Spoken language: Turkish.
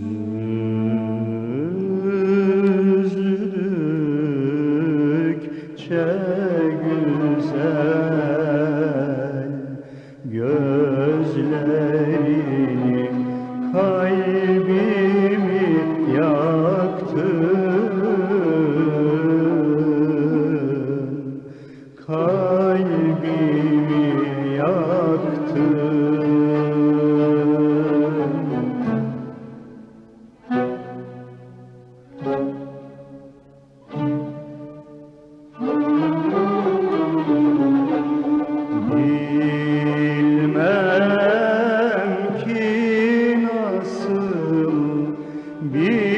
Süzdükçe güzel gözlerini kalbimi yaktı. Kalbimi yaktı. bir